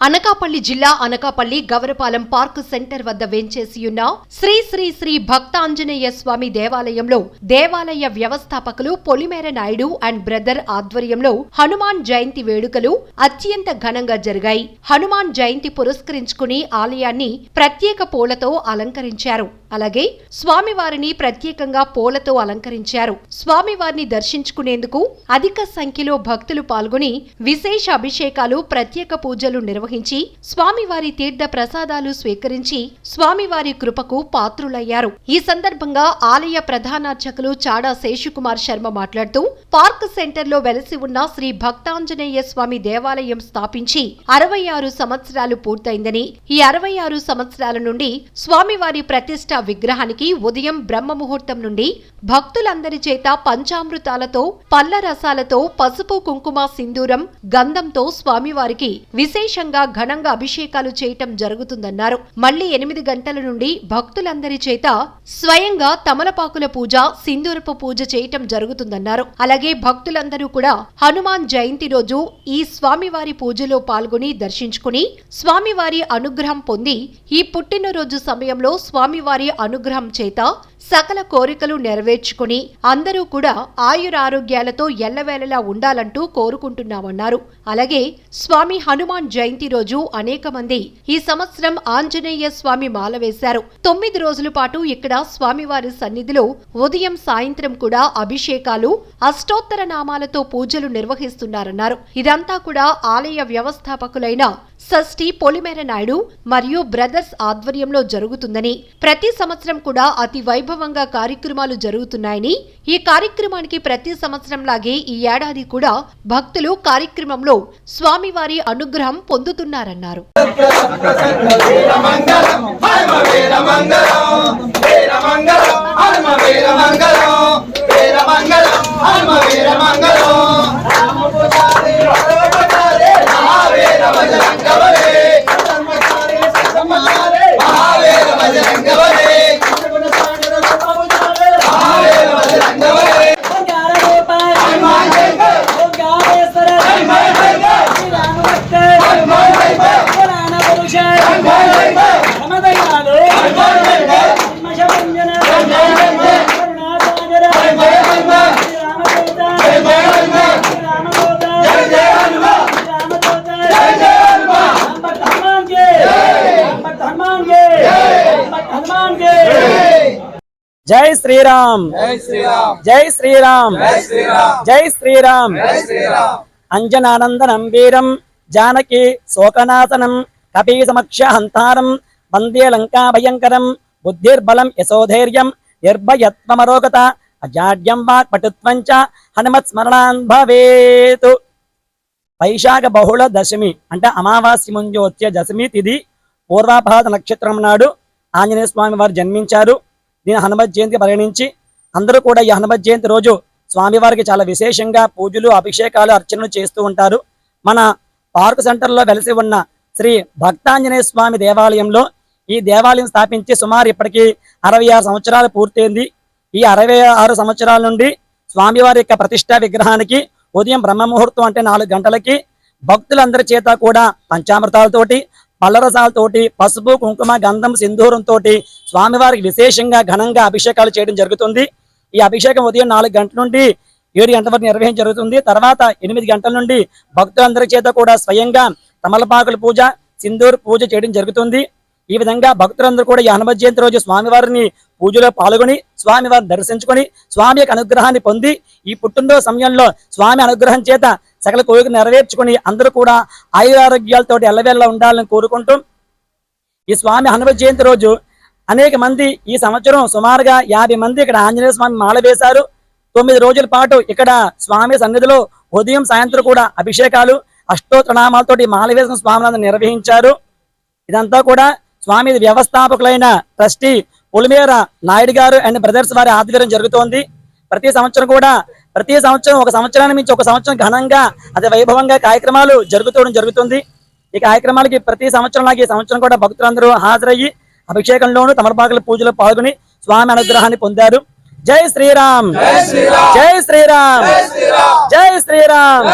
అనకాపల్లి జిల్లా Anakapalli Gavarapalem park centre వద్ద వేంచేసియున్న శ్రీ శ్రీ శ్రీ భక్తాంజనేయ స్వామి దేవాలయంలో దేవాలయ వ్యవస్థాపకులు పొలిమేర నాయుడు అండ్ బ్రదర్ ఆధ్వర్యంలో హనుమాన్ జయంతి వేడుకలు అత్యంత ఘనంగా జరిగాయి. హనుమాన్ జయంతి పురస్కరించుకుని ఆలయాన్ని ప్రత్యేక పూలతో అలంకరించారు. అలాగే స్వామివారిని ప్రత్యేకంగా పూలతో అలంకరించారు. స్వామివారిని దర్శించుకునేందుకు అధిక సంఖ్యలో భక్తులు పాల్గొని విశేష అభిషేకాలు ప్రత్యేక పూజలు నిర్వహించారు. నిర్వహించి స్వామివారి తీర్థ ప్రసాదాలు స్వీకరించి స్వామివారి కృపకు పాత్రులయ్యారు. ఈ సందర్భంగా ఆలయ ప్రధానార్చకులు చాడా శేషుకుమార్ శర్మ మాట్లాడుతూ పార్క్ సెంటర్లో వెలసి ఉన్న శ్రీ భక్తాంజనేయ స్వామి దేవాలయం స్థాపించి అరవై ఆరు సంవత్సరాలు పూర్తయిందని ఈ అరవై ఆరు సంవత్సరాల నుండి స్వామివారి ప్రతిష్ట విగ్రహానికి ఉదయం బ్రహ్మ ముహూర్తం నుండి భక్తులందరి చేత పంచామృతాలతో పళ్ళ రసాలతో పసుపు కుంకుమ సింధూరం గంధంతో స్వామివారికి విశేషంగా ఘనంగా అభిషేకాలు చేయటం జరుగుతుందన్నారు. మళ్ళీ ఎనిమిది గంటల నుండి భక్తులందరి చేత స్వయంగా తమలపాకుల పూజ సింధూరపు పూజ చేయటం జరుగుతుందన్నారు. అలాగే భక్తులందరూ కూడా హనుమాన్ జయంతి రోజు ఈ స్వామివారి పూజలో పాల్గొని దర్శించుకుని స్వామివారి అనుగ్రహం పొంది ఈ పుట్టినరోజు సమయంలో స్వామివారి అనుగ్రహం చేత సకల కోరికలు నెరవేర్చుకుని అందరూ కూడా ఆయురారోగ్యాలతో ఎల్లవేళలా ఉండాలంటూ కోరుకుంటున్నామన్నారు. అలాగే స్వామి హనుమాన్ జయంతి రోజు అనేక మంది ఈ సంవత్సరం ఆంజనేయ స్వామి మాల వేశారు. తొమ్మిది రోజుల పాటు ఇక్కడ స్వామివారి సన్నిధిలో ఉదయం సాయంత్రం కూడా అభిషేకాలు అష్టోత్తర నామాలతో పూజలు నిర్వహిస్తున్నారన్నారు. ఇదంతా కూడా ఆలయ వ్యవస్థాపకులైన షష్ఠి పొలిమేర నాయుడు మరియు బ్రదర్స్ ఆధ్వర్యంలో జరుగుతుందని ప్రతి సంవత్సరం కూడా అతి వైభవంగా కార్యక్రమాలు జరుగుతున్నాయని ఈ కార్యక్రమానికి ప్రతి సంవత్సరం లాగే ఈ ఏడాది కూడా భక్తులు కార్యక్రమంలో స్వామివారి అనుగ్రహం పొందుతున్నారన్నారు. జై శ్రీరామ్. జై శ్రీరామ్. జై శ్రీరామ్. అంజనానందనం వీరం జానకి శోకనాశనం కపీ సమక్ష హంతారం వందే లంకా భయంకరం బుద్ధిర్బలం యశోధైర్యం నిర్భయత్వమరోగత అజాడ్యం వాక్ పటుత్వం చ హనుమత్ స్మరణాన్ భవేతు వైశాఖ బహుళ దశమి అంటే అమావాస్య ముందు వచ్చే దశమి తిది పూర్వాభాద నక్షత్రం నాడు ఆంజనేయ స్వామి వారు జన్మించారు దీని హనుమత్ జయంతి పరిగణించి అందరూ కూడా ఈ హనుమత్ జయంతి రోజు స్వామివారికి చాలా విశేషంగా పూజలు అభిషేకాలు అర్చనలు చేస్తూ ఉంటారు। మన పార్క్ సెంటర్లో వెలిసి ఉన్న శ్రీ భక్తాంజనేయ స్వామి దేవాలయంలో ఈ దేవాలయం స్థాపించి సుమారు ఇప్పటికి అరవై ఆరు సంవత్సరాలు పూర్తయింది. ఈ అరవై ఆరు సంవత్సరాల నుండి స్వామివారి యొక్క ప్రతిష్టా విగ్రహానికి ఉదయం బ్రహ్మముహూర్తం అంటే నాలుగు గంటలకి భక్తులందరి చేత కూడా పంచామృతాలతోటి పల్లరసాలతోటి పసుపు కుంకుమ గంధం సింధూరంతో స్వామివారికి విశేషంగా ఘనంగా అభిషేకాలు చేయడం జరుగుతుంది. ఈ అభిషేకం ఉదయం నాలుగు గంటల నుండి ఏడు గంటల వరకు నిర్వహించడం జరుగుతుంది. తర్వాత ఎనిమిది గంటల నుండి భక్తులందరి చేత కూడా స్వయంగా తమలపాకుల పూజ సింధూర్ పూజ చేయడం జరుగుతుంది. ఈ విధంగా భక్తులందరూ కూడా ఈ హనుమత్ జయంతి రోజు స్వామివారిని పూజలో పాల్గొని స్వామివారిని దర్శించుకొని స్వామి యొక్క అనుగ్రహాన్ని పొంది ఈ పుట్టినరోజు సమయంలో స్వామి అనుగ్రహం చేత సకల కోరిక నెరవేర్చుకొని అందరూ కూడా ఆయురారోగ్యాలతోటి ఎల్లవేళ్ళ ఉండాలని కోరుకుంటూ ఈ స్వామి హనుమత్ జయంతి రోజు అనేక మంది ఈ సంవత్సరం సుమారుగా యాభై మంది ఇక్కడ ఆంజనేయ స్వామి మాల వేశారు. తొమ్మిది రోజుల పాటు ఇక్కడ స్వామి సన్నిధిలో ఉదయం సాయంత్రం కూడా అభిషేకాలు అష్టోత్తనామాలతోటి మాల వేసిన స్వామిని నిర్వహించారు. ఇదంతా కూడా స్వామి వ్యవస్థాపకులైన ట్రస్టీ పొలిమేర నాయుడు గారు అండ్ బ్రదర్స్ వారి ఆధ్వర్యం జరుగుతోంది. ప్రతి సంవత్సరం కూడా ప్రతి సంవత్సరం ఒక సంవత్సరాన్ని మించి ఒక సంవత్సరం ఘనంగా అతి వైభవంగా కార్యక్రమాలు జరుగుతూ జరుగుతుంది. ఈ కార్యక్రమాలకి ప్రతి సంవత్సరం లాగా ఈ సంవత్సరం కూడా భక్తులందరూ హాజరయ్యి అభిషేకంలోను తమలపాకుల పూజలో పాల్గొని స్వామి అనుగ్రహాన్ని పొందారు. జై శ్రీరామ్! జై శ్రీరామ్! జై శ్రీరామ్!